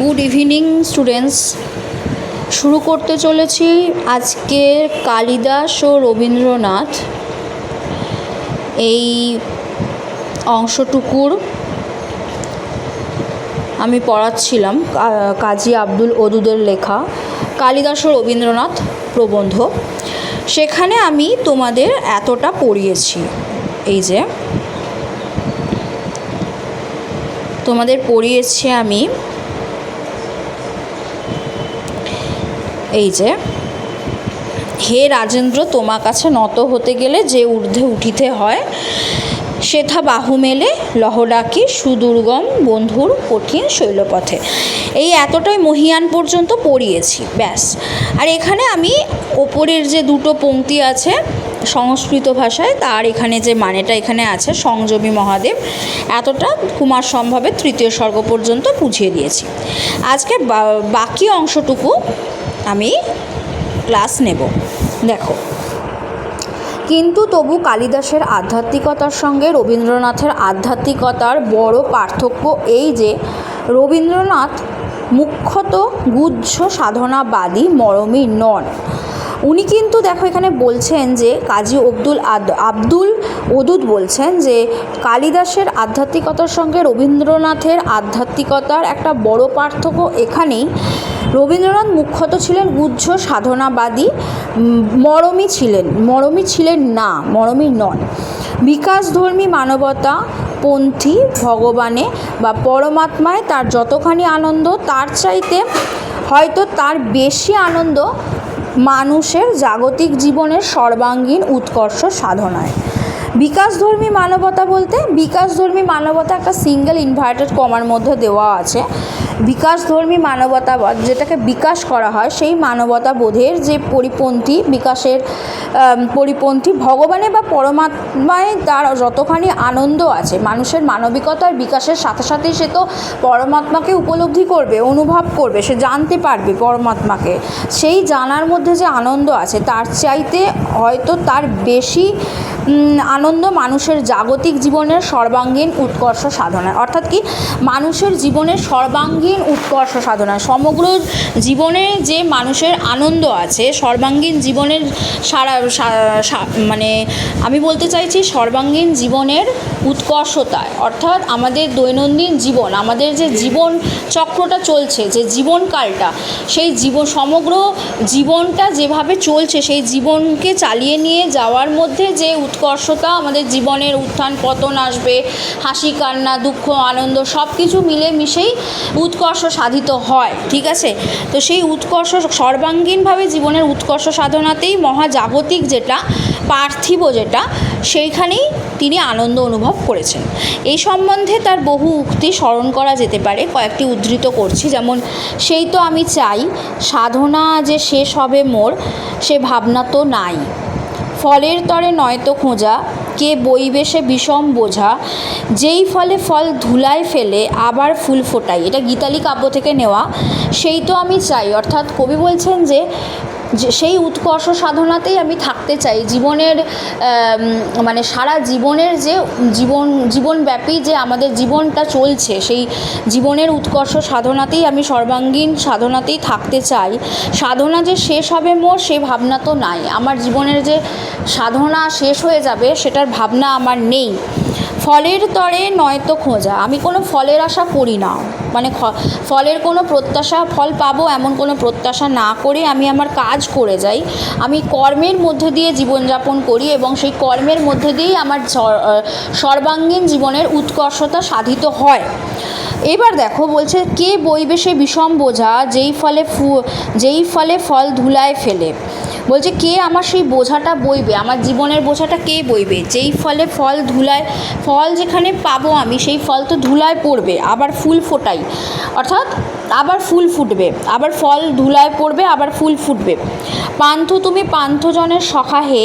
Good evening students শুরু করতে চলেছি আজকের কালিদাস ও রবীন্দ্রনাথ এই অংশটুকুর আমি পড়াচ্ছিলাম কাজী আব্দুল ওদুদের লেখা, কালিদাস ও রবীন্দ্রনাথ প্রবন্ধ। সেখানে আমি তোমাদের এতটা পড়িয়েছি, এই যে। তোমাদের পড়িয়েছি আমি এই যে, হে রাজেন্দ্র, তোমার কাছে নত হতে গেলে যে ঊর্ধ্বে উঠিতে হয়, সেথা বাহু মেলে, লহডাকি, সুদুর্গম, বন্ধুর কঠিন শৈলপথে। এই এতটাই মহিয়ান পর্যন্ত পড়িয়েছি, ব্যাস। আর এখানে আমি ওপরের যে দুটো পংক্তি আছে সংস্কৃত ভাষায়, তার এখানে যে মানেটা এখানে আছে, সংযমী মহাদেব, এতটা কুমার সম্ভবের তৃতীয় স্বর্গ পর্যন্ত বুঝিয়ে দিয়েছি। আজকে বাকি অংশটুকু আমি ক্লাস নেব। দেখো। কিন্তু তবু কালিদাসের আধ্যাত্মিকতার সঙ্গে রবীন্দ্রনাথের আধ্যাত্মিকতার বড় পার্থক্য এই যে, রবীন্দ্রনাথ মুখ্যত গুজ্জ সাধনাবাদী মরমী নন। উনি কিন্তু দেখো এখানে বলছেন যে কাজী আব্দুল আদ আব্দুল ওদুদ বলছেন যে কালিদাসের আধ্যাত্মিকতার সঙ্গে রবীন্দ্রনাথের আধ্যাত্মিকতার একটা বড় পার্থক্য এখানেই। রবীন্দ্রনাথ মুখ্যত ছিলেন গুহ্য সাধনাবাদী মরমী ছিলেন মরমী ছিলেন না, মরমী নন। বিকাশধর্মী মানবতা পন্থী ভগবানে বা পরমাত্মায় তার যতখানি আনন্দ, তার চাইতে হয়তো তার বেশি আনন্দ মানুষের জাগতিক জীবনের সর্বাঙ্গীন উৎকর্ষ সাধনায়। বিকাশধর্মী মানবতা বলতে বিকাশধর্মী মানবতা একটা সিঙ্গেল ইনভার্টেড কমার মধ্যে দেওয়া আছে। বিকাশধর্মী মানবতাবাদ যেটাকে বিকাশ করা হয়, সেই মানবতা বোধের যে পরিপন্থী বিকাশের পরিপন্থী ভগবানে বা পরমাত্মায় তার যতখানি আনন্দ আছে, মানুষের মানবিকতার বিকাশের সাথে সাথেই সে তো পরমাত্মাকে উপলব্ধি করবে, অনুভব করবে, সে জানতে পারবে পরমাত্মাকে। সেই জানার মধ্যে যে আনন্দ আছে, তার চাইতে হয়তো তার বেশি আনন্দ মানুষের জাগতিক জীবনের সর্বাঙ্গীন উৎকর্ষ সাধনায় অর্থাৎ কি, মানুষের জীবনের সর্বাঙ্গীন উৎকর্ষ সাধনা। সমগ্র জীবনে যে মানুষের আনন্দ আছে, সর্বাঙ্গীন জীবনের সারা মানে আমি বলতে চাইছি সর্বাঙ্গীন জীবনের উৎকর্ষতা অর্থাৎ আমাদের দৈনন্দিন জীবন, আমাদের যে জীবন চক্রটা চলছে, যে জীবনকালটা সেই জীবন সমগ্র জীবনটা যেভাবে চলছে, সেই জীবনকে চালিয়ে নিয়ে যাওয়ার মধ্যে যে উৎকর্ষতা আমাদের জীবনের উত্থান পতন আসবে হাসি কান্না দুঃখ, আনন্দ সব কিছু মিলে মিশেই উৎকর্ষ সাধিত হয়, ঠিক আছে? তো সেই উৎকর্ষ সর্বাঙ্গীনভাবে জীবনের উৎকর্ষ সাধনাতেই মহাজাগতিক যেটা, পার্থিব যেটা, সেইখানেই তিনি আনন্দ অনুভব করেছেন। এই সম্বন্ধে তার বহু উক্তি স্মরণ করা যেতে পারে, কয়েকটি উদ্ধৃত করছি। যেমন, সেই তো আমি চাই, সাধনা যে শেষ হবে মোর, সে ভাবনা তো নাই। ফলের তরে নয়তো খোঁজা কে বইবেশে বিষম বোঝা, যেই ফলে ফল ধুলায় ফেলে আবার ফুল ফোটাই। এটা গীতালি কাব্য থেকে নেওয়া। সেই তো আমি চাই। অর্থাৎ কবি বলছেন যে যে সেই উৎকর্ষ সাধনাতেই আমি থাকতে চাই। জীবনের মানে সারা জীবনের যে জীবন, জীবনব্যাপী যে আমাদের জীবনটা চলছে, সেই জীবনের উৎকর্ষ সাধনাতেই আমি সর্বাঙ্গীন সাধনাতেই থাকতে চাই। সাধনা যে শেষ হবে মোর, সে ভাবনা তো নাই। আমার জীবনের যে সাধনা শেষ হয়ে যাবে, সেটার ভাবনা আমার নেই। ফলের তরে নয়তো খোঁজা। আমি কোনো ফলের আশা করি না। মানে ফলের কোনো প্রত্যাশা, ফল পাবো এমন কোনো প্রত্যাশা না করে আমি আমার কাজ করে যাই। আমি কর্মের মধ্যে দিয়ে জীবনযাপন করি এবং সেই কর্মের মধ্যে দিয়েই আমার সর্বাঙ্গীন জীবনের উৎকর্ষতা সাধিত হয়। এবার দেখো বলছে, কে বইবে সে বিষম বোঝা, যেই ফলে ফু, যেই ফলে ফল ধুলায় ফেলে? বলছে, কে আমার সেই বোঝাটা বইবে? আমার জীবনের বোঝাটা কে বইবে? যেই ফলে ফল ধুলায়, ফল যেখানে পাবো আমি, সেই ফল তো ধুলায় পড়বে, আবার ফুল ফোটাই। অর্থাৎ আবার ফুল ফুটবে, আবার ফল ধুলায় পড়বে, আবার ফুল ফুটবে। পান্থ তুমি পান্থজনের সখা হে,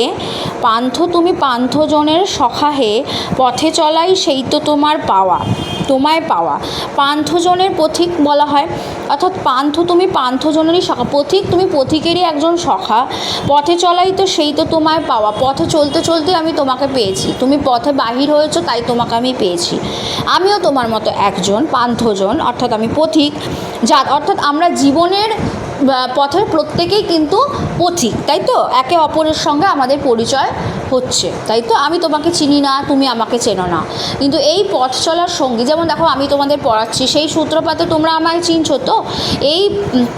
পান্থ তুমি পান্থজনের সখা হে, পথে চলাই সেই তো তোমার পাওয়া। তোমায় পাওয়া। পান্থজনের পথিক বলা হয়। অর্থাৎ পান্থ তুমি পান্থজনেরই সখা। পথিক তুমি পথিকেরই একজন সখা। পথে চলাই তো সেই তো তোমায় পাওয়া। পথে চলতে চলতে আমি তোমাকে পেয়েছি। তুমি পথে বাহির হয়েছো, তাই তোমাকে আমি পেয়েছি। আমিও তোমার মতো একজন পান্থজন, অর্থাৎ আমি পথিক। যা অর্থাৎ আমরা জীবনের পথের প্রত্যেকেই কিন্তু পথিক, তাই তো? একে অপরের সঙ্গে আমাদের পরিচয় হচ্ছে, তাই তো? আমি তোমাকে চিনি না, তুমি আমাকে চেনো না। কিন্তু এই পথ চলার সঙ্গী, যেমন দেখো আমি তোমাদের পড়াচ্ছি, সেই সূত্রপাতে তোমরা আমায় চিনছো তো? এই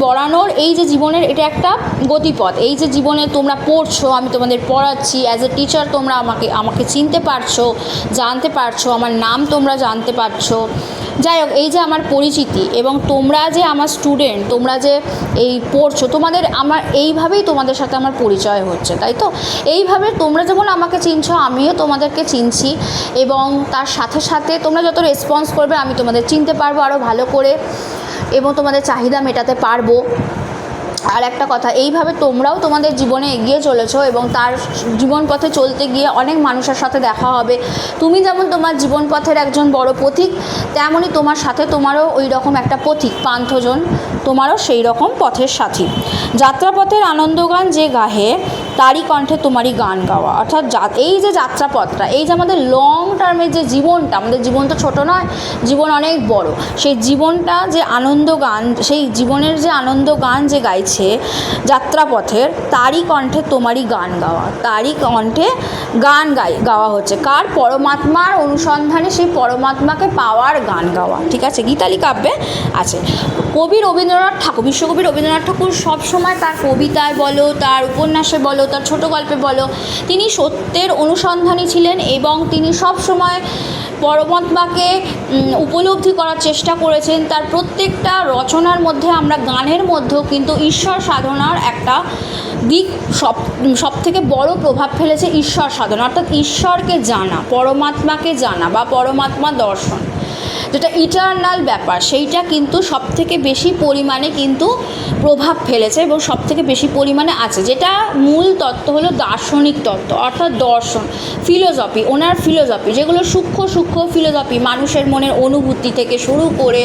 পড়ানোর, এই যে জীবনের, এটা একটা গতিপথ। এই যে জীবনে তোমরা পড়ছো, আমি তোমাদের পড়াচ্ছি অ্যাজ এ টিচার তোমরা আমাকে আমাকে চিনতে পারছ, জানতে পারছ, আমার নাম তোমরা জানতে পারছ। যাই হোক, এই যে আমার পরিচিতি এবং তোমরা যে আমার স্টুডেন্ট তোমরা যে এই পড়ছো, তোমাদের আমার, এইভাবেই তোমাদের সাথে আমার পরিচয় হচ্ছে, তাই তো? এইভাবে তোমরা যেমন আমাকে চিনছো, আমিও তোমাদেরকে চিনছি এবং তার সাথে সাথে তোমরা যত রেসপন্স করবে, আমি তোমাদের চিনতে পারব আরও ভালো করে এবং তোমাদের চাহিদা মেটাতে পারব। আর একটা কথা, এইভাবে তোমরাও তোমাদের জীবনে এগিয়ে চলেছ এবং তার জীবন পথে চলতে গিয়ে অনেক মানুষের সাথে দেখা হবে। তুমি যেমন তোমার জীবন পথের একজন বড় পথিক তেমনই তোমার সাথে তোমারও ওই রকম একটা পথিক, পান্থজন, তোমারও সেই রকম পথের সাথী। যাত্রাপথের আনন্দগান যে গাহে তারই কণ্ঠে তোমারই গান গাওয়া। অর্থাৎ এই যে যাত্রাপথটা, এই যে আমাদের লং টার্মের যে জীবনটা, আমাদের জীবন তো ছোটো নয়, জীবন অনেক বড়। সেই জীবনটা যে আনন্দ গান, সেই জীবনের যে আনন্দ গান যে গাইছে যাত্রাপথের, তারই কণ্ঠে তোমারই গান গাওয়া। তারই কণ্ঠে গান গাই, গাওয়া হচ্ছে। কার? পরমাত্মার অনুসন্ধানে সেই পরমাত্মাকে পাওয়ার গান গাওয়া। ঠিক আছে? গীতালি কাব্যে আছে। কবি রবীন্দ্রনাথ ঠাকুর, বিশ্বকবি রবীন্দ্রনাথ ঠাকুর সবসময় তার কবিতায় বলো, তার উপন্যাসে বলো তার ছোট গল্পে বলো, তিনি সত্যের অনুসন্ধানী ছিলেন এবং তিনি সবসময় পরমাত্মাকে উপলব্ধি করার চেষ্টা করেছেন। তার প্রত্যেকটা রচনার মধ্যে আমরা গানের মধ্যেও কিন্তু ঈশ্বর সাধনার একটা দিক সব সব থেকে বড় প্রভাব ফেলেছে ঈশ্বর সাধনা। অর্থাৎ ঈশ্বরকে জানা, পরমাত্মাকে জানা বা পরমাত্মা দর্শন। যেটা ইটার্নাল ব্যাপার, সেইটা কিন্তু সব থেকে বেশি পরিমাণে কিন্তু প্রভাব ফেলেছে এবং সব থেকে বেশি পরিমাণে আছে। যেটা মূল তত্ত্ব হলো দার্শনিক তত্ত্ব, অর্থাৎ দর্শন ফিলোসফি ওনার ফিলোসফি যেগুলো সূক্ষ্ম সূক্ষ্ম ফিলোসফি মানুষের মনের অনুভূতি থেকে শুরু করে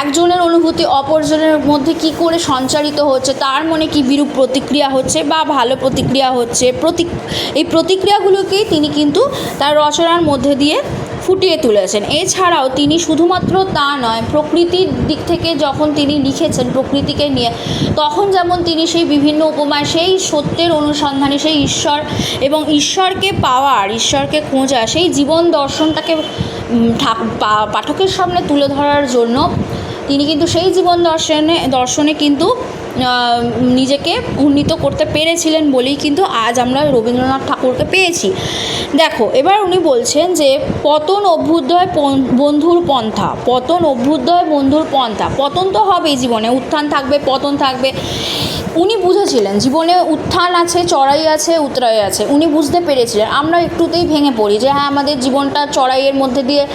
একজনের অনুভূতি অপরজনের মধ্যে কি করে সঞ্চারিত হচ্ছে, তার মনে কি বিরূপ প্রতিক্রিয়া হচ্ছে বা ভালো প্রতিক্রিয়া হচ্ছে? প্রতি, এই প্রতিক্রিয়াগুলোকেই তিনি কিন্তু তার রচনার মধ্যে দিয়ে ফুটিয়ে তুলেছেন। এছাড়াও তিনি শুধুমাত্র তা নয়, প্রকৃতির দিক থেকে যখন তিনি লিখেছেন প্রকৃতিকে নিয়ে, তখন যেমন তিনি সেই বিভিন্ন উপমায়, সেই সত্যের অনুসন্ধানে সেই ঈশ্বর এবং ঈশ্বরকে পাওয়ার, ঈশ্বরকে খোঁজা, সেই জীবন দর্শনটাকে পাঠকের সামনে তুলে ধরার জন্য তিনি কিন্তু সেই জীবন দর্শনে দর্শনে কিন্তু নিজেকে উন্নীত করতে পেরেছিলেন বলেই কিন্তু আজ আমরা রবীন্দ্রনাথ ঠাকুরকে পেয়েছি। দেখো, এবার উনি বলছেন যে, পতন অভ্যুদয় বন্ধুর পন্থা, পতন অভ্যুদয় বন্ধুর পন্থা, পতন তো হবেই জীবনে, উত্থান থাকবে, পতন থাকবে। উনি বুঝেছিলেন, জীবনে উত্থান আছে, চড়াই আছে, উতরাই আছে। উনি বুঝতে পেরেছিলেন। আমরা একটুতেই ভেঙে পড়ি যে হ্যাঁ আমাদের জীবনটা চড়াইয়ের মধ্যে দিয়ে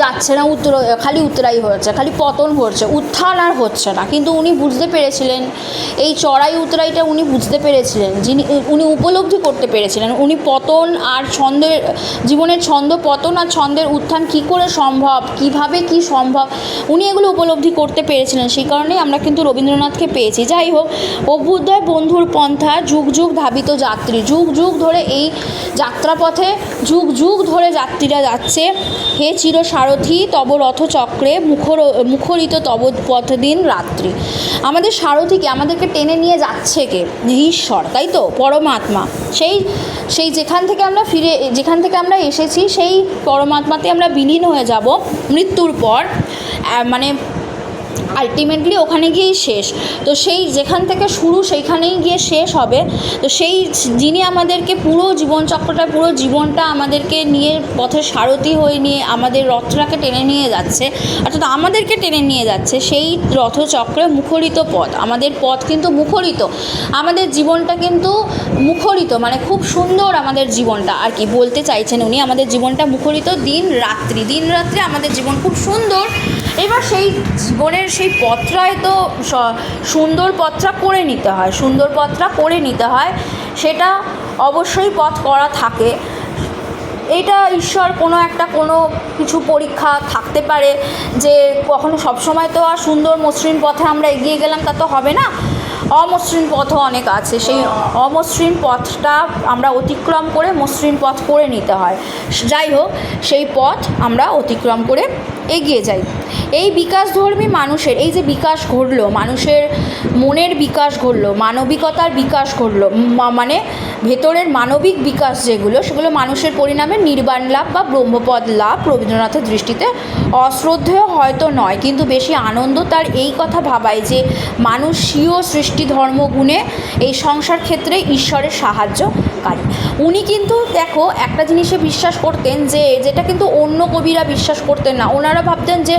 যাচ্ছে না, উত্তর, খালি উতরাই হচ্ছে, খালি পতন হচ্ছে উত্থান আর হচ্ছে না। কিন্তু উনি বুঝতে পেরেছিলেন, এই চড়াই, উতরাইটা উনি বুঝতে পেরেছিলেন, যিনি, উনি উপলব্ধি করতে পেরেছিলেন, উনি পতন আর ছন্দের, জীবনের ছন্দ পতন আর ছন্দের উত্থান কী করে সম্ভব, কীভাবে কি সম্ভব, উনি এগুলো উপলব্ধি করতে পেরেছিলেন। সেই কারণেই আমরা কিন্তু রবীন্দ্রনাথকে পেয়েছি। যাই হোক অভ্যুদয় বন্ধুর পন্থা যুগ যুগ ধাবিত যাত্রী। যুগ যুগ ধরে এই যাত্রাপথে, যুগ যুগ ধরে যাত্রীরা যাচ্ছে। হে চির সারথি তব রথচক্রে মুখর, মুখরিত তব পথ দিন রাত্রি। আমাদের সারথিকে আমাদেরকে টেনে নিয়ে যাচ্ছে কে? ঈশ্বর, তাই তো? পরমাত্মা। সেই সেই যেখান থেকে আমরা ফিরে, যেখান থেকে আমরা এসেছি, সেই পরমাত্মাতে আমরা বিলীন হয়ে যাব। মৃত্যুর পর মানে আলটিমেটলি ওখানে গিয়েই শেষ। তো সেই যেখান থেকে শুরু সেইখানেই গিয়ে শেষ হবে। তো সেই যিনি আমাদেরকে পুরো জীবনচক্রটা পুরো জীবনটা আমাদেরকে নিয়ে পথের সারথি হয়ে নিয়ে আমাদের রথটাকে টেনে নিয়ে যাচ্ছে, অর্থাৎ আমাদেরকে টেনে নিয়ে যাচ্ছে সেই রথচক্রে মুখরিত পথ। আমাদের পথ কিন্তু মুখরিত। আমাদের জীবনটা কিন্তু মুখরিত মানে খুব সুন্দর আমাদের জীবনটা। আর কি বলতে চাইছেন উনি, আমাদের জীবনটা মুখরিত দিন রাত্রি। দিন রাত্রি আমাদের জীবন খুব সুন্দর। এবার সেই জীবনের সেই পত্রায় তো সুন্দর পত্রা করে নিতে হয়, সুন্দর পত্রা করে নিতে হয়, সেটা অবশ্যই পথ করা থাকে। এটা ঈশ্বর কোনো একটা কোনো কিছু পরীক্ষা থাকতে পারে যে কখনো সবসময় তো আর সুন্দর মসৃণ পথে আমরা এগিয়ে গেলাম, তা তো হবে না। অমসৃণ পথও অনেক আছে, সেই অমসৃণ পথটা আমরা অতিক্রম করে মসৃণ পথ করে নিতে হয়। যাই হোক, সেই পথ আমরা অতিক্রম করে এগিয়ে যাই। এই বিকাশধর্মী মানুষের, এই যে বিকাশ ঘটলো, মানুষের মনের বিকাশ ঘটলো, মানবিকতার বিকাশ ঘটলো মানে ভেতরের মানবিক বিকাশ যেগুলো, সেগুলো মানুষের পরিণামে নির্বাণ লাভ বা ব্রহ্মপদ লাভ রবীন্দ্রনাথের দৃষ্টিতে অশ্রদ্ধেয় হয়তো নয়, কিন্তু বেশি আনন্দ তার এই কথা ভাবায় যে মানুষ স্বীয় সৃষ্টি ধর্মগুণে এই সংসার ক্ষেত্রে ঈশ্বরের সাহায্যকারী। উনি কিন্তু দেখো একটা জিনিসে বিশ্বাস করতেন যে, যেটা কিন্তু অন্য কবিরা বিশ্বাস করতেন না, ওনারা ভাবতেন যে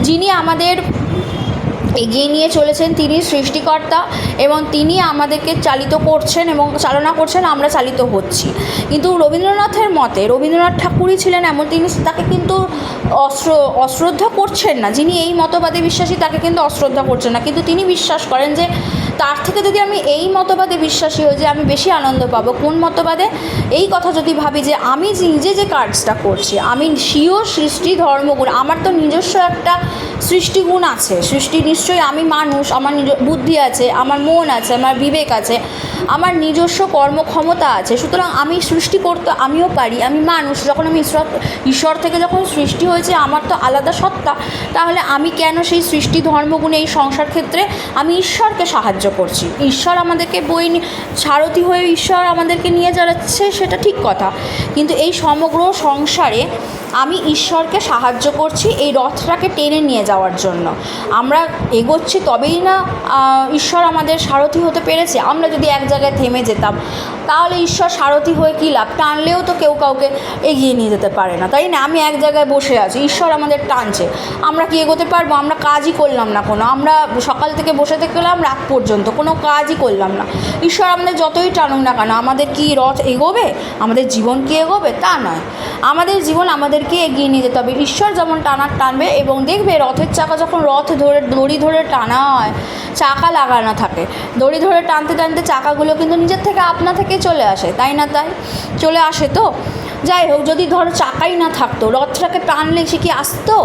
যিনি আমাদের এগিয়ে নিয়ে চলেছেন, তিনি সৃষ্টিকর্তা এবং তিনি আমাদেরকে চালিত করছেন এবং চালনা করছেন, আমরা চালিত হচ্ছি। কিন্তু রবীন্দ্রনাথের মতে, রবীন্দ্রনাথ ঠাকুরই ছিলেন এমন তিনি, তাকে কিন্তু অশ্র, অশ্রদ্ধা করছেন না। যিনি এই মতবাদে বিশ্বাসী, তাকে কিন্তু অশ্রদ্ধা করছেন না। কিন্তু তিনি বিশ্বাস করেন যে তার থেকে যদি আমি এই মতবাদে বিশ্বাসী হই যে আমি বেশি আনন্দ পাবো, কোন মতবাদে? এই কথা যদি ভাবি যে আমি নিজে যে কাজটা করছি, আমি স্বীয় সৃষ্টি, ধর্মগুণ, আমার তো নিজস্ব একটা সৃষ্টিগুণ আছে। সৃষ্টি নিশ্চয়ই আমি মানুষ, আমার নিজ বুদ্ধি আছে, আমার মন আছে, আমার বিবেক আছে, আমার নিজস্ব কর্মক্ষমতা আছে। সুতরাং আমি সৃষ্টি করতে, আমিও পারি, আমি মানুষ। যখন আমি ঈশ্বর ঈশ্বর থেকে যখন সৃষ্টি হয়েছে, আমার তো আলাদা সত্তা। তাহলে আমি কেন সেই সৃষ্টি, ধর্মগুণে, এই সংসার ক্ষেত্রে আমি ঈশ্বরকে সাহায্য করছি। ঈশ্বর আমাদেরকে বই সারথি হয়ে ঈশ্বর আমাদেরকে নিয়ে যাচ্ছে, সেটা ঠিক কথা। কিন্তু এই সমগ্র সংসারে আমি ঈশ্বরকে সাহায্য করছি এই রথটাকে টেনে নিয়ে যাওয়ার জন্য। আমরা এগোচ্ছি তবেই না ঈশ্বর আমাদের সারথি হতে পেরেছে। আমরা যদি এক জায়গায় থেমে যেতাম, তাহলে ঈশ্বর সারথি হয়ে কী লাভ? টানলেও তো কেউ কাউকে এগিয়ে নিয়ে যেতে পারে না। তাই না? আমি এক জায়গায় বসে আছি, ঈশ্বর আমাদের টানছে। আমরা কি এগোতে পারব? আমরা কাজই করলাম না কোনো। আমরা সকাল থেকে বসে থাকলাম, রাত পর্যন্ত কোনো কাজই করলাম না। ঈশ্বর আমাদের যতই টানুক না কেন, আমাদের কি রথ এগোবে? আমাদের জীবন কি এগোবে? তা নয়। আমাদের জীবন আমাদেরকে এগিয়ে নিয়ে যেতে হবে। ঈশ্বর যেমন টানার টানবে এবং দেখবে রথের চাকা যখন রথ ধরে, দড়ি ধরে টানা হয়, চাকা লাগানো থাকে। দড়ি ধরে টানতে টানতে চাকাগুলো কিন্তু নিজের থেকে আপনা থেকে চলে আসে, তাই না তাই? চলে আসে তো? যাই হোক, যদি ধরো চাকাই না থাকতো, রথটাকে টানলে সে কি আসতো?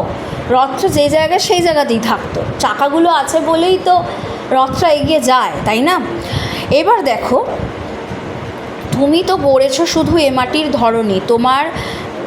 রথটা যে জায়গায় সেই জায়গাতেই থাকতো। চাকাগুলো আছে বলেই তো রথটা এগিয়ে যায়, তাই না? এবার দেখো, তুমি তো গড়েছো শুধু এ মাটির ধরনী তোমার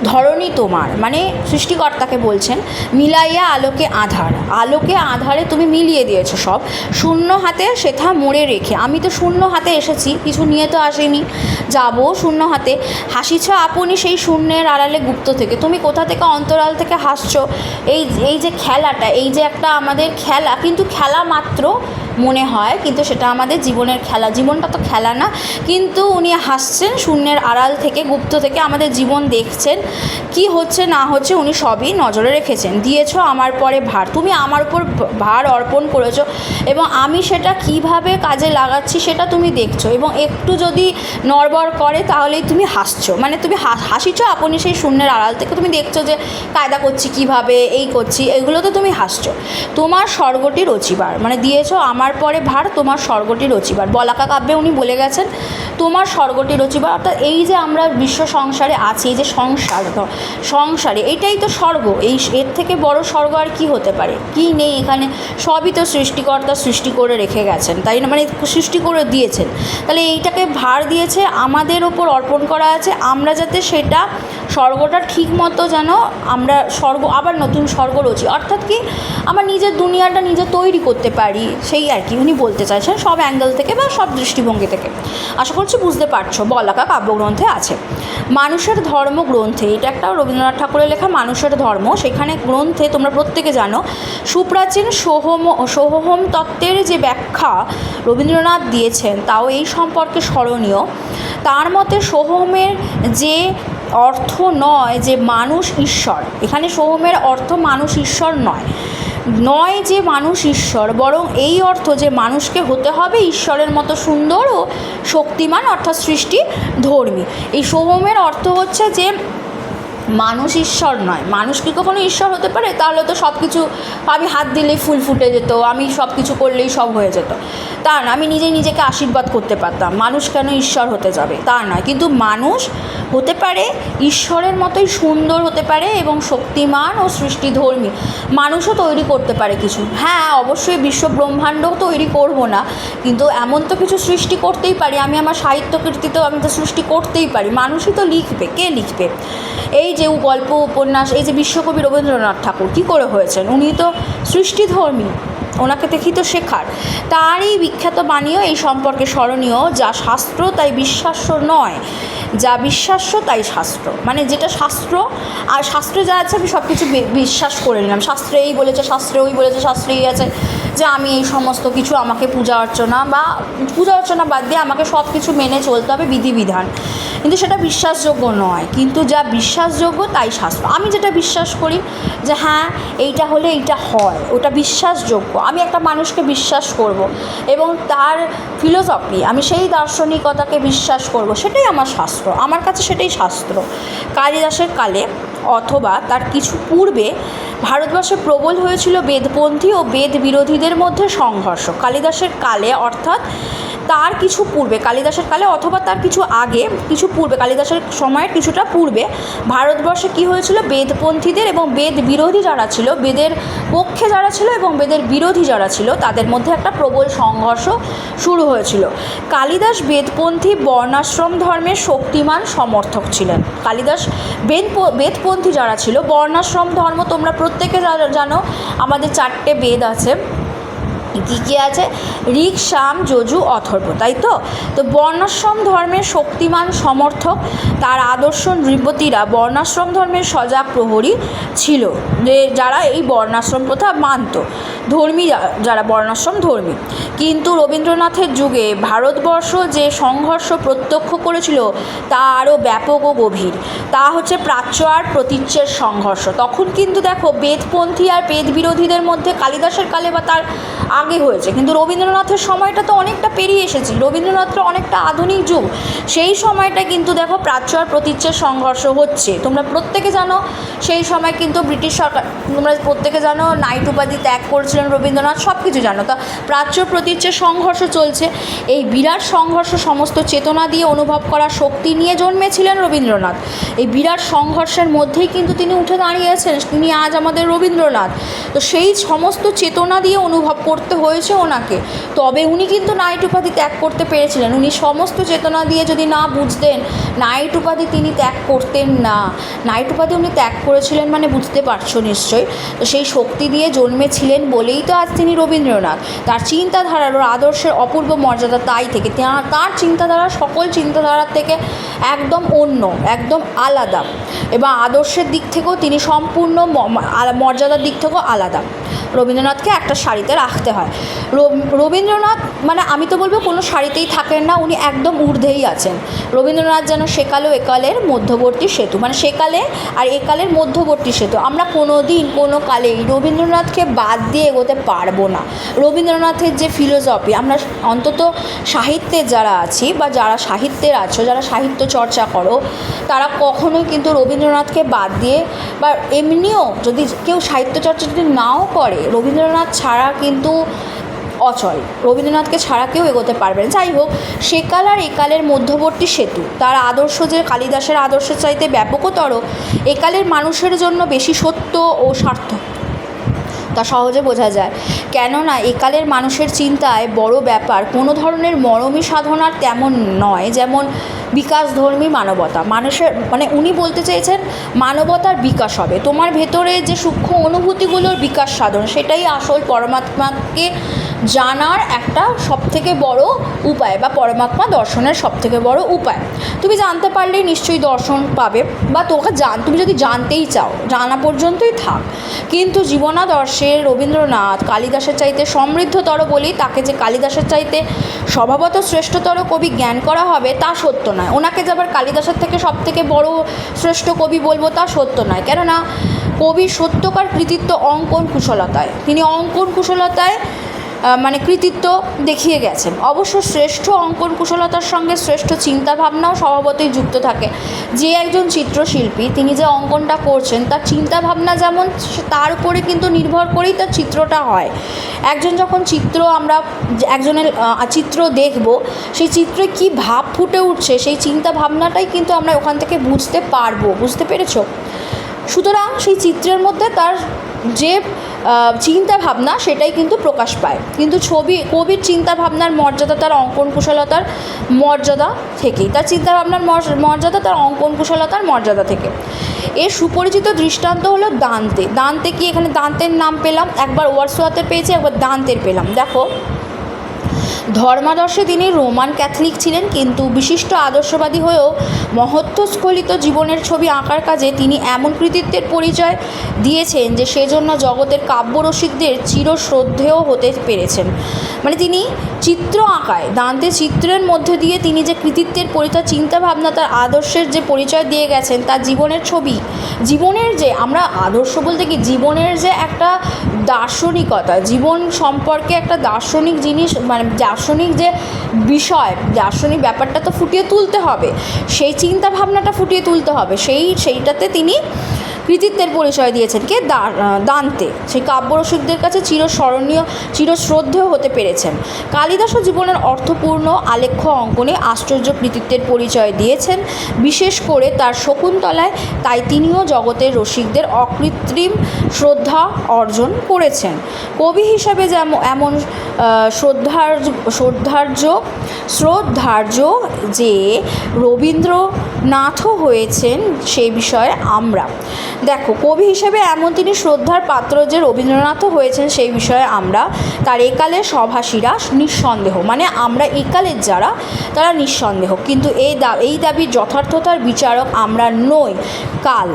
ধরনী তোমার মানে সৃষ্টিকর্তাকে বলছেন, মিলাইয়া আলোকে আধার। আলোকে আধারে তুমি মিলিয়ে দিয়েছ সব। শূন্য হাতে সেথা মোড়ে রেখে। আমি তো শূন্য হাতে এসেছি, কিছু নিয়ে তো আসিনি। যাব শূন্য হাতে। হাসিছ আপনি সেই শূন্যের আড়ালে গুপ্ত থেকে। তুমি কোথা থেকে অন্তরাল থেকে হাসছো? এই এই যে খেলাটা, এই যে একটা আমাদের খেলা, কিন্তু খেলা মাত্র মনে হয়, কিন্তু সেটা আমাদের জীবনের খেলা। জীবনটা তো খেলা না। কিন্তু উনি হাসছেন, শূন্যের আড়াল থেকে, গুপ্ত থেকে আমাদের জীবন দেখছেন। কি হচ্ছে, না হচ্ছে উনি সবই নজরে রেখেছেন। দিয়েছ আমার পরে ভার। তুমি আমার উপর ভার অর্পণ করেছ এবং আমি সেটা কীভাবে কাজে লাগাচ্ছি সেটা তুমি দেখছ এবং একটু যদি নড়বড় করে তাহলেই তুমি হাসছো। মানে তুমি হাসিছো আপনি সেই শূন্যের আড়াল থেকে। তুমি দেখছ যে কায়দা করছি কীভাবে, এই করছি, এগুলোতে তুমি হাসছো। তোমার স্বর্গটি রচিবার। মানে দিয়েছ আমার পরে ভার, তোমার স্বর্গটি রচিবার। বলাকা কাব্যে উনি বলে গেছেন, তোমার স্বর্গটি রচিবার, অর্থাৎ এই যে আমরা বিশ্ব সংসারে আছি, এই যে সংসার সংসারে, এটাই তো স্বর্গ। এই এর থেকে বড় স্বর্গ আর কি হতে পারে? কি নেই এখানে? সবই তো সৃষ্টিকর্তা সৃষ্টি করে রেখে গেছেন, তাই না? মানে সৃষ্টি করে দিয়েছেন। তাহলে এইটাকে ভার দিয়েছে, আমাদের ওপর অর্পণ করা আছে, আমরা যাতে সেটা স্বর্গটা ঠিক মতো যেন আমরা স্বর্গ, আবার নতুন স্বর্গ রচি। অর্থাৎ কি, আমার নিজের দুনিয়াটা নিজে তৈরি করতে পারি, সেই আর কি উনি বলতে চাইছেন সব অ্যাঙ্গেল থেকে বা সব দৃষ্টিভঙ্গি থেকে। আশা করছি বুঝতে পারছ, বলাকা কাব্যগ্রন্থে আছে। মানুষের ধর্ম গ্রন্থে, এটা একটা রবীন্দ্রনাথ ঠাকুরের লেখা মানুষের ধর্ম, সেখানে গ্রন্থে তোমরা প্রত্যেকে জানো, সুপ্রাচীন সোহম সোহম তত্ত্বের যে ব্যাখ্যা রবীন্দ্রনাথ দিয়েছেন, তাও এই সম্পর্কে স্মরণীয়। তার মতে সোহমের যে অর্থ নয় যে মানুষ ঈশ্বর। এখানে সোহমের অর্থ মানুষ ঈশ্বর নয়। নয় যে মানুষ ঈশ্বর, বরং এই অর্থ যে মানুষকে হতে হবে ঈশ্বরের মতো সুন্দর ও শক্তিমান, অর্থাৎ সৃষ্টি ধর্মী। এই সোহমের অর্থ হচ্ছে যে মানুষ ঈশ্বর নয়। মানুষ কি কখনো ঈশ্বর হতে পারে? তাহলে তো সব কিছু আমি হাত দিলেই ফুল ফুটে যেত, আমি সব কিছু করলেই সব হয়ে যেত। তা না, আমি নিজেই নিজেকে আশীর্বাদ করতে পারতাম। মানুষ কেন ঈশ্বর হতে যাবে? তা নয় কিন্তু মানুষ হতে পারে, ঈশ্বরের মতোই সুন্দর হতে পারে এবং শক্তিমান ও সৃষ্টিধর্মী। মানুষও তৈরি করতে পারে কিছু। হ্যাঁ অবশ্যই বিশ্ব ব্রহ্মাণ্ড তৈরি করব না, কিন্তু এমন তো কিছু সৃষ্টি করতেই পারি। আমি আমার সাহিত্য কৃতিতেও আমি তো সৃষ্টি করতেই পারি। মানুষই তো লিখবে, কে লিখবে? এই যে গল্প, উপন্যাস, এই যে বিশ্বকবি রবীন্দ্রনাথ ঠাকুর, কী করে হয়েছেন? উনি তো সৃষ্টিধর্মী, ওনাকে দেখি তো শেখার। তার এই বিখ্যাত বাণীও এই সম্পর্কে স্মরণীয়, যা শাস্ত্র তাই বিশ্বাস্য নয়। যা বিশ্বাস্য, তাই শাস্ত্র। মানে যেটা শাস্ত্র, আর শাস্ত্রে যা আছে আমি সব কিছু বিশ্বাস করে নিলাম। শাস্ত্রে এই বলেছে, শাস্ত্রে ওই বলেছে, শাস্ত্রে এই আছে যে আমি এই সমস্ত কিছু আমাকে পূজা অর্চনা বা পূজা অর্চনা বাদ দিয়ে আমাকে সব কিছু মেনে চলতে হবে বিধিবিধান। কিন্তু সেটা বিশ্বাসযোগ্য নয়। কিন্তু যা বিশ্বাসযোগ্য, তাই শাস্ত্র। আমি যেটা বিশ্বাস করি যে হ্যাঁ এইটা হলে এইটা হয়, ওটা বিশ্বাসযোগ্য। আমি একটা মানুষকে বিশ্বাস করব এবং তার ফিলোসফি আমি সেই দার্শনিকতাকে বিশ্বাস করব, সেটাই আমার শাস্ত্র। আমার কাছে সেটাই শাস্ত্র। কালিদাসের কালে অথবা তার কিছু পূর্বে ভারতবর্ষে প্রবল হয়েছিল বেদপন্থী ও বেদ বিরোধীদের মধ্যে সংঘর্ষ। কালিদাসের কালে অর্থাৎ তার কিছু পূর্বে, কালিদাসের কালে অথবা তার কিছু আগে, কিছু পূর্বে, কালিদাসের সময়ের কিছুটা পূর্বে ভারতবর্ষে কী হয়েছিল? বেদপন্থীদের এবং বেদ বিরোধী যারা ছিল, বেদের পক্ষে যারা ছিল এবং বেদের বিরোধী যারা ছিল, তাদের মধ্যে একটা প্রবল সংঘর্ষ শুরু হয়েছিল। কালিদাস বেদপন্থী বর্ণাশ্রম ধর্মের শক্তিমান সমর্থক ছিলেন। কালিদাস বেদ বেদপন্থী যারা ছিল, বর্ণাশ্রম ধর্ম তোমরা প্রত্যেকে জানো। আমাদের চারটে বেদ আছে। কী কী আছে? ঋক শাম যজু, অথর্ব, তাই তো? তো বর্ণাশ্রম ধর্মের শক্তিমান সমর্থক, তার আদর্শ নৃপতিরা বর্ণাশ্রম ধর্মের সজাগ প্রহরী ছিল, যে যারা এই বর্ণাশ্রম প্রথা মানত। ধর্মী যারা বর্ণাশ্রম ধর্মী। কিন্তু রবীন্দ্রনাথের যুগে ভারতবর্ষ যে সংঘর্ষ প্রত্যক্ষ করেছিল, তা আরও ব্যাপক ও গভীর। তা হচ্ছে প্রাচ্য আর প্রতীচ্যের সংঘর্ষ। তখন কিন্তু দেখো, বেদপন্থী আর বেদ বিরোধীদের মধ্যে কালিদাসের কালে বা তার আগে হয়েছে। কিন্তু রবীন্দ্রনাথের সময়টা তো অনেকটা পেরিয়ে এসেছি। রবীন্দ্রনাথের অনেকটা আধুনিক যুগ। সেই সময়টা কিন্তু দেখো প্রাচ্য আর প্রতীচ্যের সংঘর্ষ হচ্ছে। তোমরা প্রত্যেকে জানো, সেই সময় কিন্তু ব্রিটিশ সরকার, তোমরা প্রত্যেকে জানো, নাইট উপাধি ত্যাগ করেছিলেন রবীন্দ্রনাথ সব কিছু জানো। তা প্রাচ্য প্রতীচ্যের সংঘর্ষ চলছে। এই বিরাট সংঘর্ষ সমস্ত চেতনা দিয়ে অনুভব করা শক্তি নিয়ে জন্মেছিলেন রবীন্দ্রনাথ। এই বিরাট সংঘর্ষের মধ্যেই কিন্তু তিনি উঠে দাঁড়িয়েছেন। তিনি আজ আমাদের রবীন্দ্রনাথ। তো সেই সমস্ত চেতনা দিয়ে অনুভব করতে হয়েছে ওনাকে। তবে উনি কিন্তু নাইট উপাধি ত্যাগ করতে পেরেছিলেন। উনি সমস্ত চেতনা দিয়ে যদি না বুঝতেন, নাইট উপাধি তিনি ত্যাগ করতেন না। নাইট উপাধি উনি ত্যাগ করেছিলেন মানে বুঝতে পারছ নিশ্চয়ই? তো সেই শক্তি দিয়ে জন্মেছিলেন বলেই তো আজ তিনি রবীন্দ্রনাথ। তার চিন্তাধারার আদর্শের অপূর্ব মর্যাদা তাই থেকে। তার চিন্তাধারা সকল চিন্তাধারার থেকে একদম অন্য, একদম আলাদা। এবং আদর্শের দিক থেকেও তিনি সম্পূর্ণ মর্যাদার দিক থেকেও আলাদা। রবীন্দ্রনাথকে একটা শাড়িতে রাখতে হয়। রব- রবীন্দ্রনাথ মানে আমি তো বলব কোনো শাড়িতেই থাকেন না, উনি একদম ঊর্ধ্বেই আছেন। রবীন্দ্রনাথ যেন সেকালে ও একালের মধ্যবর্তী সেতু মানে সেকালে আর একালের মধ্যবর্তী সেতু। আমরা কোনো দিন কোনো কালেই রবীন্দ্রনাথকে বাদ দিয়ে এগোতে পারব না। রবীন্দ্রনাথের যে ফিলোসফি আমরা অন্তত সাহিত্যের যারা আছি বা যারা সাহিত্যের আছো, যারা সাহিত্য চর্চা করো, তারা কখনোই কিন্তু রবীন্দ্রনাথকে বাদ দিয়ে বা এমনিও যদি কেউ সাহিত্য চর্চা যদি নাও করে রবীন্দ্রনাথ ছাড়া কিন্তু অচল। রবীন্দ্রনাথকে ছাড়া কেউ এগোতে পারবে না। যাই হোক সেকাল আর একালের মধ্যবর্তী সেতু। তার আদর্শ যে কালিদাসের আদর্শের চাইতে ব্যাপকতর একালের মানুষের জন্য বেশি সত্য ও সার্থক। তা সহজে বোঝা যায়। কেননা একালের মানুষের চিন্তায় বড় ব্যাপার, কোনো ধরনের মরমী সাধনার তেমন নয়। যেমন বিকাশধর্মী মানবতা। মানুষের মানে উনি বলতে চেয়েছেন, মানবতার বিকাশ হবে। তোমার ভেতরে যে সূক্ষ্ম অনুভূতিগুলোর বিকাশ সাধন, সেটাই আসল পরমাত্মাকে জানার একটা সবথেকে বড় উপায় বা পরমাত্মা দর্শনের সবথেকে বড় উপায়। তুমি জানতে পারলেই নিশ্চয়ই দর্শন পাবে বা তোকে জান তুমি যদি জানতেই চাও, জানা পর্যন্তই থাক। কিন্তু জীবনাদর্শে রবীন্দ্রনাথ কালিদাসের চাইতে সমৃদ্ধতর বলেই তাকে যে কালিদাসের চাইতে স্বভাবত শ্রেষ্ঠতর কবি জ্ঞান করা হবে, তা সত্য নয়। ওনাকে যে আবার কালিদাসের থেকে সব থেকে বড় শ্রেষ্ঠ কবি বলব, তা সত্য নয়। কেননা কবির সত্যকার কৃতিত্ব অঙ্কন কুশলতায়। তিনি অঙ্কন কুশলতায় মানে কৃতিত্ব দেখিয়ে গেছেন। অবশ্য শ্রেষ্ঠ অঙ্কন কুশলতার সঙ্গে শ্রেষ্ঠ চিন্তাভাবনাও স্বভাবতই যুক্ত থাকে। যে একজন চিত্রশিল্পী, তিনি যে অঙ্কনটা করছেন, তার চিন্তাভাবনা যেমন, তার উপরে কিন্তু নির্ভর করেই তার চিত্রটা হয়। একজন যখন চিত্র আমরা, একজনের চিত্র দেখব, সেই চিত্রে কি ভাব ফুটে উঠছে, সেই চিন্তা ভাবনাটাই কিন্তু আমরা ওখান থেকে বুঝতে পারব। বুঝতে পেরেছ? সুতরাং সেই চিত্রের মধ্যে তার যে চিন্তা ভাবনা সেটাই কিন্তু প্রকাশ পায়। কিন্তু ছবি, কবির চিন্তা ভাবনার মর্যাদা তার অঙ্কন কুশলতার মর্যাদা থেকেই। তার চিন্তা ভাবনার মর্যাদা তার অঙ্কন কুশলতার মর্যাদা থেকে। এর সুপরিচিত দৃষ্টান্ত হলো দান্তে। দান্তে কি? এখানে দান্তের নাম পেলাম, একবার ওয়ার্সোয়াতে পেয়েছি, একবার দান্তের পেলাম। দেখো। ধর্মাদর্শে তিনি রোমান ক্যাথলিক ছিলেন, কিন্তু বিশিষ্ট আদর্শবাদী হয়েও মহত্বস্খলিত জীবনের ছবি আঁকার কাজে তিনি এমন কৃতিত্বের পরিচয় দিয়েছেন যে সেজন্য জগতের কাব্যরসিকদের চিরশ্রদ্ধেয় হতে পেরেছেন। মানে তিনি চিত্র আঁকায়, দান্তে চিত্রের মধ্যে দিয়ে তিনি যে কৃতিত্বের পরিচয়, চিন্তাভাবনা, তার আদর্শের যে পরিচয় দিয়ে গেছেন, তার জীবনের ছবি, জীবনের যে, আমরা আদর্শ বলতে কি, জীবনের যে একটা দার্শনিকতা, জীবন সম্পর্কে একটা দার্শনিক জিনিস মানে দার্শনিক যে বিষয়, দার্শনিক ব্যাপারটা তো ফুটিয়ে তুলতে হবে। সেই চিন্তা ভাবনাটা ফুটিয়ে তুলতে হবে। সেই, সেইটাতে তিনি কৃতিত্বের পরিচয় দিয়েছেন কে? দান্তে। সেই কাব্যরসিকদের কাছে চিরস্মরণীয় চিরশ্রদ্ধেয় হতে পেরেছেন। কালিদাসও জীবনের অর্থপূর্ণ আলেখ্য অঙ্কনে আশ্চর্য কৃতিত্বের পরিচয় দিয়েছেন। বিশেষ করে তার শকুন্তলায় তাই তিনিও জগতের রসিকদের অকৃত্রিম শ্রদ্ধা অর্জন করেছেন। কবি হিসাবে যেমন এমন আহ, শ্রদ্ধার্য শ্রদ্ধার্য শ্রদ্ধার্য যে রবীন্দ্রনাথও হয়েছেন সেই বিষয়ে আমরা। দেখো, কবি হিসেবে এমন তিনি শ্রদ্ধার পাত্র যে রবীন্দ্রনাথও হয়েছেন সেই বিষয়ে আমরা, তার একালের সভাসীরা নিঃসন্দেহ মানে আমরা একালের যারা, তারা নিঃসন্দেহ। কিন্তু এই দা, এই দাবির যথার্থতার বিচারক আমরা নই। কাল,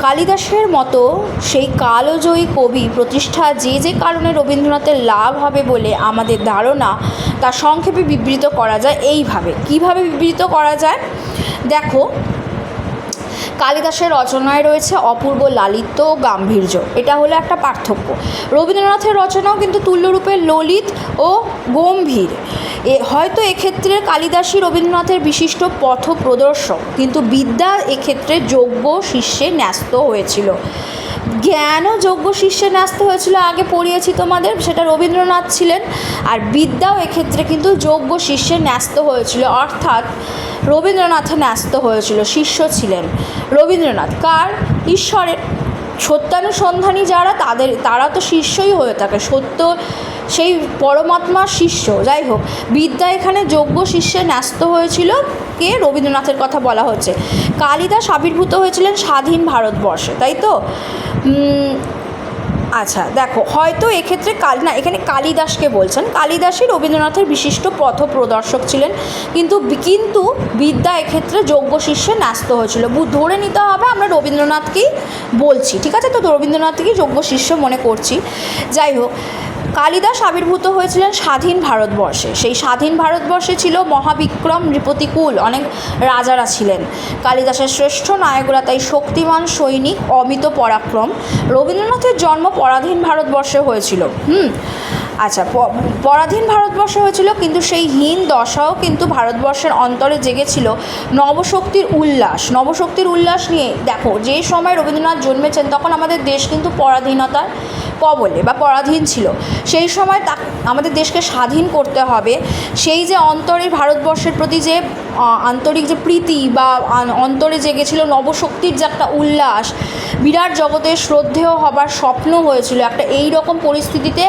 কালিদাসের মতো সেই কালজয়ী কবি প্রতিষ্ঠা যে যে কারণে রবীন্দ্রনাথের লাভ হবে বলে আমাদের ধারণা, তা সংক্ষেপে বিবৃত করা যায় এইভাবে। কীভাবে বিবৃত করা যায়? দেখো কালিদাসের রচনায় রয়েছে অপূর্ব লালিত্য ও গাম্ভীর্য। এটা হলো একটা পার্থক্য। রবীন্দ্রনাথের রচনাও কিন্তু তুল্যরূপে ললিত ও গম্ভীর। এ, হয়তো এক্ষেত্রে কালিদাসী রবীন্দ্রনাথের বিশিষ্ট পথ প্রদর্শক কিন্তু বিদ্যা এক্ষেত্রে যোগ্য, শিষ্যে ন্যস্ত হয়েছিল। জ্ঞানও যোগ্য শিষ্যে নাচতে হয়েছিল, আগে পড়িয়েছি তোমাদের, সেটা রবীন্দ্রনাথ ছিলেন, আর বিদ্যাও এক্ষেত্রে কিন্তু যোগ্য শিষ্যে ন্যস্ত হয়েছিল, অর্থাৎ রবীন্দ্রনাথে ন্যস্ত হয়েছিল, শিষ্য ছিলেন রবীন্দ্রনাথ। কার? ঈশ্বরের। সত্যানুসন্ধানী যারা, তাদের, তারা তো শিষ্যই হয়ে থাকে, সত্য সেই পরমাত্মার শিষ্য। যাই হোক, বিদ্যা এখানে যোগ্য শিষ্যে ন্যস্ত হয়েছিল কে? রবীন্দ্রনাথের কথা বলা হচ্ছে। কালিদাস আবির্ভূত হয়েছিলেন স্বাধীন ভারতবর্ষে, তাই তো? আচ্ছা দেখো, হয়তো এক্ষেত্রে কাল না, এখানে কালিদাসকে বলছেন। কালিদাসই রবীন্দ্রনাথের বিশিষ্ট পথ প্রদর্শক ছিলেন, কিন্তু কিন্তু বিদ্যা এক্ষেত্রে যোগ্য শিষ্যে ন্যস্ত হয়েছিল। ধরে নিতে হবে, আমরা রবীন্দ্রনাথকেই বলছি, ঠিক আছে? তো রবীন্দ্রনাথকেই যোগ্য শিষ্য মনে করছি। যাই হোক কালিদাস আবির্ভূত হয়েছিলেন স্বাধীন ভারতবর্ষে। সেই স্বাধীন ভারতবর্ষে ছিল মহাবিক্রম নৃপতিকুল। অনেক রাজারা ছিলেন। কালিদাসের শ্রেষ্ঠ নায়করা তাই শক্তিমান, সৈনিক, অমিত পরাক্রম। রবীন্দ্রনাথের জন্ম পরাধীন ভারতবর্ষে হয়েছিল। হুম আচ্ছা পরাধীন ভারতবর্ষে হয়েছিল কিন্তু সেই হীন দশাও কিন্তু ভারতবর্ষের অন্তরে জেগেছিল নবশক্তির উল্লাস। নবশক্তির উল্লাস নিয়ে দেখো, যে সময় রবীন্দ্রনাথ জন্মেছেন তখন আমাদের দেশ কিন্তু পরাধীনতার কবলে বা পরাধীন ছিল। সেই সময় তা আমাদের দেশকে স্বাধীন করতে হবে। সেই যে অন্তরে ভারতবর্ষের প্রতি যে আন্তরিক যে প্রীতি বা অন্তরে জেগেছিল নবশক্তির যে একটা উল্লাস, বিরাট জগতের শ্রদ্ধেয় হবার স্বপ্ন হয়েছিল। একটা এই রকম পরিস্থিতিতে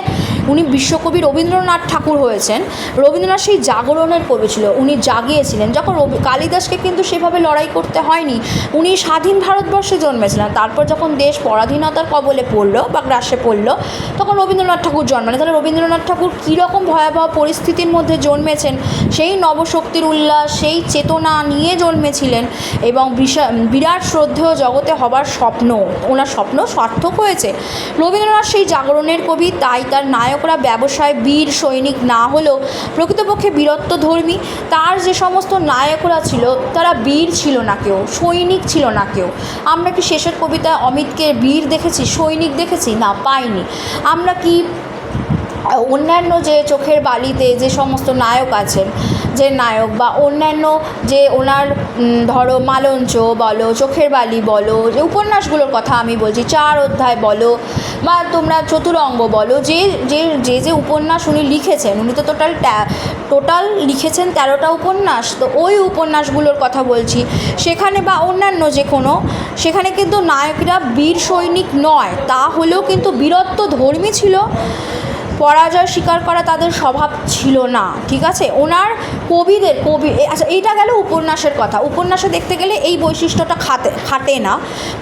উনি বিশ্বকবি রবীন্দ্রনাথ ঠাকুর হয়েছেন। রবীন্দ্রনাথ সেই জাগরণের কবি ছিল। উনি জাগিয়েছিলেন। যখন কালিদাসকে কিন্তু সেভাবে লড়াই করতে হয়নি, উনি স্বাধীন ভারতবর্ষে জন্মেছিলেন। তারপর যখন দেশ পরাধীনতার কবলে পড়ল বা গ্রাসে পড়ল, তখন রবীন্দ্রনাথ ঠাকুর জন্মালেন। তাহলে রবীন্দ্রনাথ ঠাকুর কীরকম ভয়াবহ পরিস্থিতির মধ্যে জন্মেছেন, সেই নবশক্তির উল্লাস, সেই চেতনা নিয়ে জন্মেছিলেন এবং বিরাট শ্রদ্ধেয় জগতে হবার স্বপ্ন, ওনার স্বপ্ন সার্থক হয়েছে। রবীন্দ্রনাথ সেই জাগরণের কবি, তাই তার নায়করা ব্যবসায় বীর সৈনিক না হলেও প্রকৃতপক্ষে বীরত্ব ধর্মী, তার যে সমস্ত নায়করা ছিল, তারা বীর ছিল না কেউ, সৈনিক ছিল না কেউ। আমরা কি শেষের কবিতায় অমিতকে বীর দেখেছি, সৈনিক দেখেছি? না, পাইনি। আমরা কি অন্যান্য যে চোখের বালিতে যে সমস্ত নায়ক আছেন, যে নায়ক বা অন্যান্য যে ওনার ধরো মালঞ্চ বলো, চোখের বালি বলো, যে উপন্যাসগুলোর কথা আমি বলছি, চার অধ্যায় বলো বা তোমরা চতুরঙ্গ বলো, যে যে যে যে উপন্যাস উনি লিখেছেন, উনি তো টোটাল টোটাল লিখেছেন তেরোটা উপন্যাস, তো ওই উপন্যাসগুলোর কথা বলছি, সেখানে বা অন্যান্য যে কোনো, সেখানে কিন্তু নায়করা বীর সৈনিক নয়, তা হলেও কিন্তু বীরত্ব ধর্মী ছিল। পরাজয় স্বীকার করা তাদের স্বভাব ছিল না, ঠিক আছে? ওনার কবিদের, কবি আচ্ছা এইটা গেল উপন্যাসের কথা। উপন্যাসে দেখতে গেলে এই বৈশিষ্ট্যটা খাতে, খাটে না।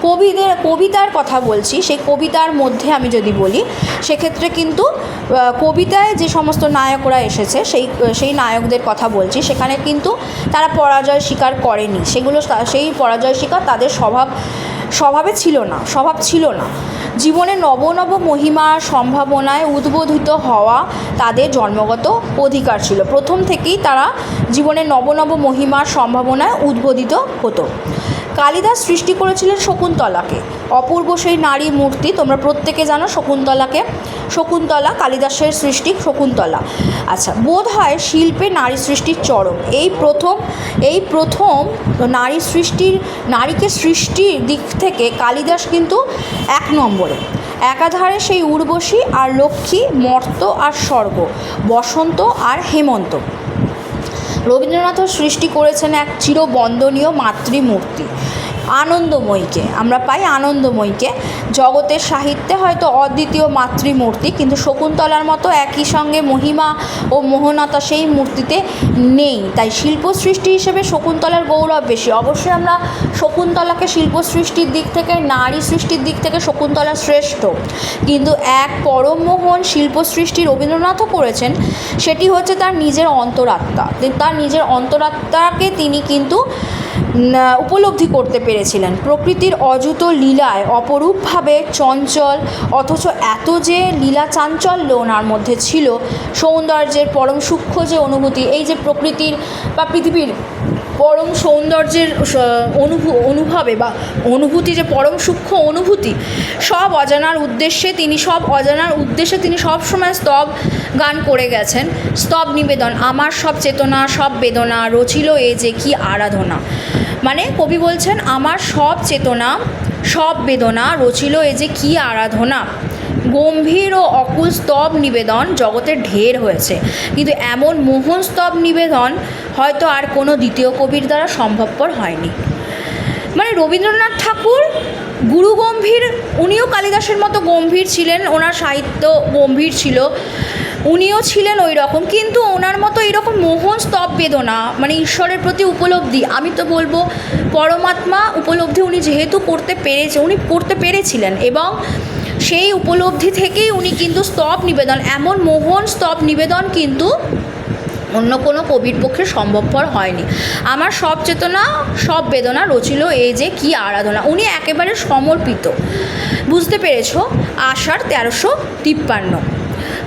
কবিদের, কবিতার কথা বলছি, সেই কবিতার মধ্যে আমি যদি বলি, সেক্ষেত্রে কিন্তু কবিতায় যে সমস্ত নায়করা এসেছে, সেই সেই নায়কদের কথা বলছি, সেখানে কিন্তু তারা পরাজয় স্বীকার করেনি। সেগুলো সেই পরাজয় স্বীকার তাদের স্বভাব স্বভাবে ছিল না, স্বভাব ছিল না। জীবনে নব নব মহিমা সম্ভাবনায় উদ্বোধিত হওয়া তাদের জন্মগত অধিকার ছিল। প্রথম থেকেই তারা জীবনে নব নব মহিমার সম্ভাবনায় উদ্বোধিত হতো। কালিদাস সৃষ্টি করেছিলেন শকুন্তলাকে। অপূর্ব সেই নারী মূর্তি, তোমরা প্রত্যেকে জানো শকুন্তলাকে। শকুন্তলা, কালিদাসের সৃষ্টি শকুন্তলা। আচ্ছা বোধ হয় শিল্পে নারী সৃষ্টির চরম। এই প্রথম এই প্রথম নারী সৃষ্টির, নারীকে সৃষ্টির দিক থেকে কালিদাস কিন্তু এক নম্বরে। একাধারে সেই উর্বশী আর লক্ষ্মী, মর্ত আর স্বর্গ, বসন্ত আর হেমন্ত। রবীন্দ্রনাথও সৃষ্টি করেছেন এক চিরবন্দনীয় মাতৃমূর্তি। আনন্দময়ীকে। আমরা পাই আনন্দময়ীকে। জগতের সাহিত্যে হয়তো অদ্বিতীয় মাতৃমূর্তি, কিন্তু শকুন্তলার মতো একই সঙ্গে মহিমা ও মোহনতা সেই মূর্তিতে নেই। তাই শিল্প সৃষ্টি হিসেবে শকুন্তলার গৌরব বেশি। অবশ্যই আমরা শকুন্তলাকে শিল্প সৃষ্টির দিক থেকে, নারী সৃষ্টির দিক থেকে শকুন্তলা শ্রেষ্ঠ। কিন্তু এক পরম মোহন শিল্প সৃষ্টি রবীন্দ্রনাথও করেছেন, সেটি হচ্ছে তার নিজের অন্তরাত্মা। তার নিজের অন্তরাত্মাকে তিনি কিন্তু উপলব্ধি করতে পেরেছিলেন। প্রকৃতির অযুত লীলায় অপরূপভাবে চঞ্চল, অথচ এত যে লীলা চাঞ্চল্য ওনার মধ্যে ছিল, সৌন্দর্যের পরম সূক্ষ্ম যে অনুভূতি, এই যে প্রকৃতির বা পৃথিবীর পরম সৌন্দর্যের অনুভূ, অনুভবে বা অনুভূতি যে পরম সূক্ষ্ম অনুভূতি, সব অজানার উদ্দেশ্যে তিনি সব অজানার উদ্দেশ্যে তিনি সব সময় স্তব গান করে গেছেন। স্তব নিবেদন, আমার সব চেতনা, সব বেদনা, রচিল এ যে কি আরাধনা। মানে কবি বলছেন, আমার সব চেতনা, সব বেদনা রচিল এ যে কি আরাধনা। গম্ভীর ও অকুল স্তব নিবেদন জগতের ঢের হয়েছে। কিন্তু এমন মোহন স্তব নিবেদন হয়তো আর কোনো দ্বিতীয় কবির দ্বারা সম্ভবপর হয়নি। মানে রবীন্দ্রনাথ ঠাকুর গুরু গম্ভীর, উনিও কালিদাসের মতো গম্ভীর ছিলেন, ওনার সাহিত্য গম্ভীর ছিল। উনিও ছিলেন ওই রকম কিন্তু ওনার মতো এইরকম মোহন স্তব বেদনা মানে ঈশ্বরের প্রতি উপলব্ধি, আমি তো বলব পরমাত্মা উপলব্ধি উনি যেহেতু করতে পেরেছে, উনি করতে পেরেছিলেন এবং সেই উপলব্ধি থেকেই উনি কিন্তু স্তব নিবেদন, এমন মোহন স্তব নিবেদন কিন্তু অন্য কোনো কবির পক্ষে সম্ভবপর হয়নি। আমার সব চেতনা, সব বেদনা রচিল এই যে কি আরাধনা, উনি একেবারে সমর্পিত। বুঝতে পেরেছ? আষাঢ় তেরোশো তিপ্পান্ন।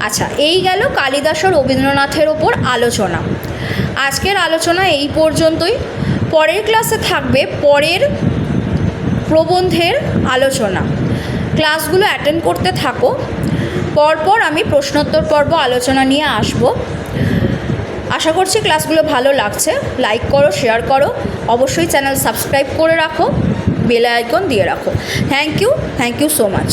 আচ্ছা এই গেল কালিদাস ও রবীন্দ্রনাথের ওপর আলোচনা। আজকের আলোচনা এই পর্যন্তই। পরের ক্লাসে থাকবে পরের প্রবন্ধের আলোচনা। ক্লাসগুলো অ্যাটেন্ড করতে থাকো। পরপর আমি প্রশ্নোত্তর পর্ব আলোচনা নিয়ে আসব। আশা করছি ক্লাসগুলো ভালো লাগছে। লাইক করো, শেয়ার করো। অবশ্যই চ্যানেল সাবস্ক্রাইব করে রাখো। বেল আইকন দিয়ে রাখো। Thank you thank you so much